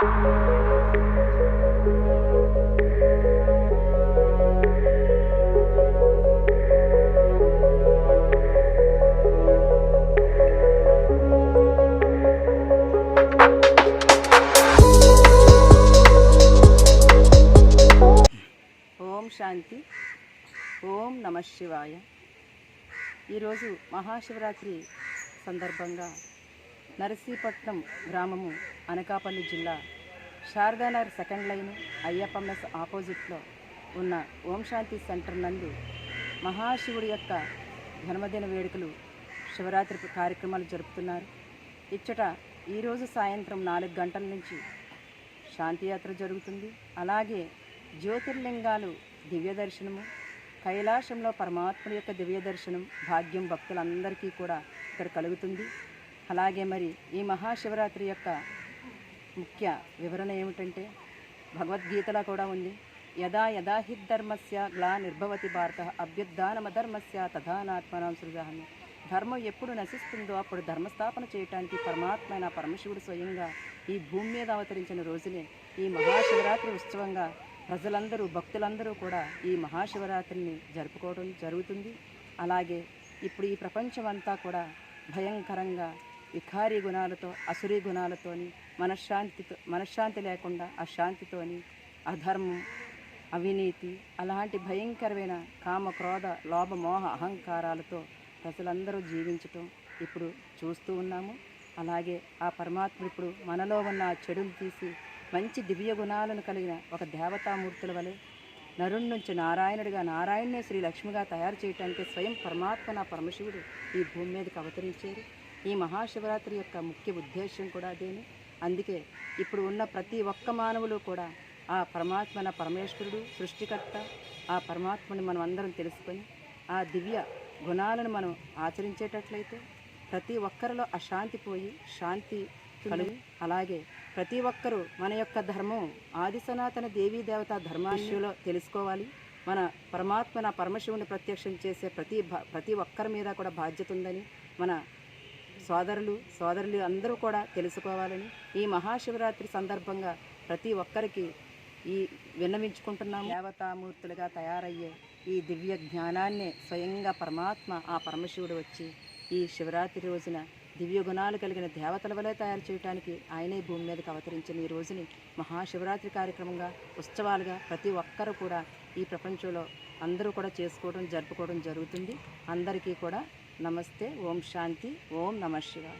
ఓం శాంతి. ఓం నమ శివాయ. ఈరోజు మహాశివరాత్రి సందర్భంగా నరసీపట్నం గ్రామము అనకాపల్లి జిల్లా Sharadanagar second line Ayyappa mess ఆపోజిట్లో ఉన్న ఓం శాంతి సెంటర్ నందు మహాశివుడి యొక్క జన్మదిన వేడుకలు శివరాత్రి కార్యక్రమాలు జరుపుతున్నారు. ఇచ్చట ఈరోజు సాయంత్రం నాలుగు గంటల నుంచి శాంతియాత్ర జరుగుతుంది. అలాగే జ్యోతిర్లింగాలు దివ్య దర్శనము కైలాసంలో పరమాత్ముడి యొక్క దివ్య దర్శనం భాగ్యం భక్తులందరికీ కూడా ఇక్కడ కలుగుతుంది. అలాగే మరి ఈ మహాశివరాత్రి యొక్క ముఖ్య వివరణ ఏమిటంటే భగవద్గీతలో కూడా ఉంది. యదా యదా హి ధర్మస్య గ్లా నిర్భవతి భారత అభ్యుద్ధానమధర్మస్య తథానాత్మనాం సృజామి. ధర్మం ఎప్పుడు నశిస్తుందో అప్పుడు ధర్మస్థాపన చేయటానికి పరమాత్మైన పరమశివుడు స్వయంగా ఈ భూమి మీద అవతరించిన రోజునే ఈ మహాశివరాత్రి ఉత్సవంగా ప్రజలందరూ భక్తులందరూ కూడా ఈ మహాశివరాత్రిని జరుపుకోవడం జరుగుతుంది. అలాగే ఇప్పుడు ఈ ప్రపంచమంతా కూడా భయంకరంగా వికారీ గుణాలతో అసురీ గుణాలతోని మనశ్శాంతితో మనశ్శాంతి లేకుండా అశాంతితోని అధర్మం అవినీతి అలాంటి భయంకరమైన కామ క్రోధ లోభ మోహ అహంకారాలతో ప్రజలందరూ జీవించటం ఇప్పుడు చూస్తూ ఉన్నాము. అలాగే ఆ పరమాత్మ ఇప్పుడు మనలో ఉన్న ఆ చెడును తీసి మంచి దివ్య గుణాలను కలిగిన ఒక దేవతామూర్తుల వలె నరుణ్ నుంచి నారాయణుడిగా నారాయణనే శ్రీ లక్ష్మిగా తయారు చేయడానికి స్వయం పరమాత్మ నా పరమశివుడు ఈ భూమి మీదకి అవతరించారు. ఈ మహాశివరాత్రి యొక్క ముఖ్య ఉద్దేశం కూడా అదేని. అందుకే ఇప్పుడు ఉన్న ప్రతి ఒక్క మానవులు కూడా ఆ పరమాత్మ నా పరమేశ్వరుడు సృష్టికర్త ఆ పరమాత్మని మనం అందరం తెలుసుకొని ఆ దివ్య గుణాలను మనం ఆచరించేటట్లయితే ప్రతి ఒక్కరిలో అశాంతి పోయి శాంతి కలుగు. అలాగే ప్రతి ఒక్కరూ మన యొక్క ధర్మం ఆది సనాతన దేవీ దేవత ధర్మాశయంలో తెలుసుకోవాలి. మన పరమాత్మన పరమశివుని ప్రత్యక్షం చేసే ప్రతి ప్రతి ఒక్కరి మీద కూడా బాధ్యత ఉందని మన సోదరులు సోదరులు అందరూ కూడా తెలుసుకోవాలని ఈ మహాశివరాత్రి సందర్భంగా ప్రతి ఒక్కరికి ఈ విన్నవించుకుంటున్నాము. దేవతామూర్తులుగా తయారయ్యే ఈ దివ్య జ్ఞానాన్నే స్వయంగా పరమాత్మ ఆ పరమశివుడు వచ్చి ఈ శివరాత్రి రోజున దివ్య గుణాలు కలిగిన దేవతల వలె తయారు చేయడానికి ఆయనే భూమి మీదకి అవతరించిన ఈ రోజుని మహాశివరాత్రి కార్యక్రమంగా ఉత్సవాలుగా ప్రతి ఒక్కరూ కూడా ఈ ప్రపంచంలో అందరూ కూడా చేసుకోవడం జరుపుకోవడం జరుగుతుంది. అందరికీ కూడా నమస్తే ఓం శాంతి ఓం నమ శివాయ.